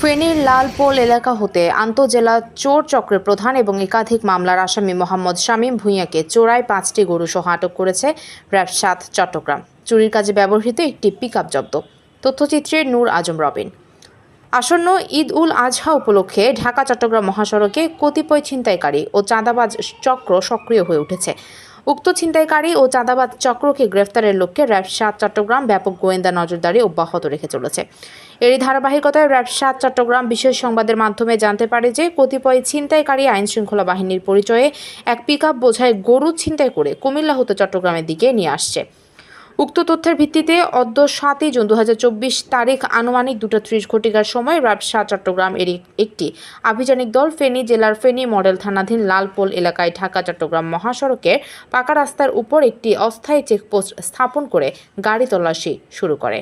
ফেনীর লালপোল এলাকা হতে আন্তজেলা চোর চক্রের প্রধান এবং একাধিক মামলার আসামি মোহাম্মদ শামীম ভূঁইয়াকে চোরাই পাঁচটি গরু সহ আটক করেছে র্যাব চট্টগ্রাম। চুরির কাজে ব্যবহৃত একটি পিকআপ জব্দ। তথ্যচিত্রে নূর আজম রবিন। আসন্ন ঈদ উল আজহা উপলক্ষে ঢাকা চট্টগ্রাম মহাসড়কে কতিপয় ছিনতাইকারী ও চাঁদাবাজ চক্র সক্রিয় হয়ে উঠেছে। উক্ত ছিনতাইকারী ও চাঁদাবাদ চক্রকে গ্রেফতারের লক্ষ্যে র্যাব সাত চট্টগ্রাম ব্যাপক গোয়েন্দা নজরদারি অব্যাহত রেখে চলেছে এরই ধারাবাহিকতায় র্যাব সাত চট্টগ্রাম বিশেষ সংবাদের মাধ্যমে জানতে পারে যে, কতিপয় ছিনতাইকারী আইন শৃঙ্খলা বাহিনীর পরিচয়ে এক পিকআপ বোঝায় গরু ছিনতাই করে কুমিল্লা হতে চট্টগ্রামের দিকে নিয়ে আসছে। উক্ত তথ্যের ভিত্তিতে অদ্য সাতই জুন দু হাজার চব্বিশ তারিখ আনুমানিক দুটো ত্রিশ ঘটিকার সময় রাবশাহ চট্টগ্রাম এর একটি আভিযানিক দল ফেনী জেলার ফেনী মডেল থানাধীন লালপোল এলাকায় ঢাকা চট্টগ্রাম মহাসড়কের পাকা রাস্তার উপর একটি অস্থায়ী চেকপোস্ট স্থাপন করে গাড়ি তল্লাশি শুরু করে।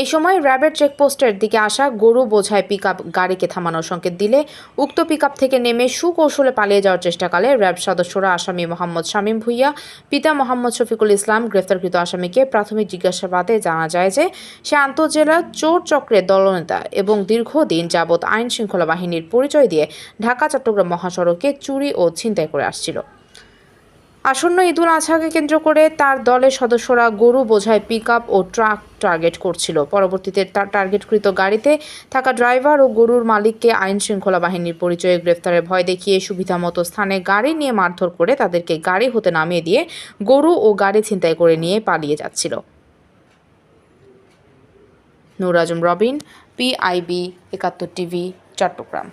এই সময় র্যাবের চেকপোস্টের দিকে আসা গরু বোঝায় পিকআপ গাড়িকে থামানোর সংকেত দিলে উক্ত পিকআপ থেকে নেমে সুকৌশলে পালিয়ে যাওয়ার চেষ্টাকালে র্যাব সদস্যরা আসামি মোহাম্মদ শামীম ভুইয়া, পিতা মোহাম্মদ শফিকুল ইসলাম গ্রেফতারকৃত আসামিকে প্রাথমিক জিজ্ঞাসাবাদে জানা যায় যে সে আন্তঃজেলা চোর চক্রের দলনেতা এবং দীর্ঘদিন যাবৎ আইন শৃঙ্খলা বাহিনীর পরিচয় দিয়ে ঢাকা চট্টগ্রাম মহাসড়কে চুরি ও ছিনতাই করে আসছিল। আসন্ন ঈদুল আজহাকে কেন্দ্র করে তার দলের সদস্যরা গরু বোঝায় পিকআপ ও ট্রাক টার্গেট করছিল। পরবর্তীতে তার টার্গেটকৃত গাড়িতে থাকা ড্রাইভার ও গরুর মালিককে আইন শৃঙ্খলা বাহিনীর পরিচয়ে গ্রেফতারের ভয় দেখিয়ে সুবিধামতো স্থানে গাড়ি নিয়ে মারধর করে তাদেরকে গাড়ি হতে নামিয়ে দিয়ে গরু ও গাড়ি ছিনতাই করে নিয়ে পালিয়ে যাচ্ছিল। Nur Azam Robin PIB Ekattor TV, Chattogram.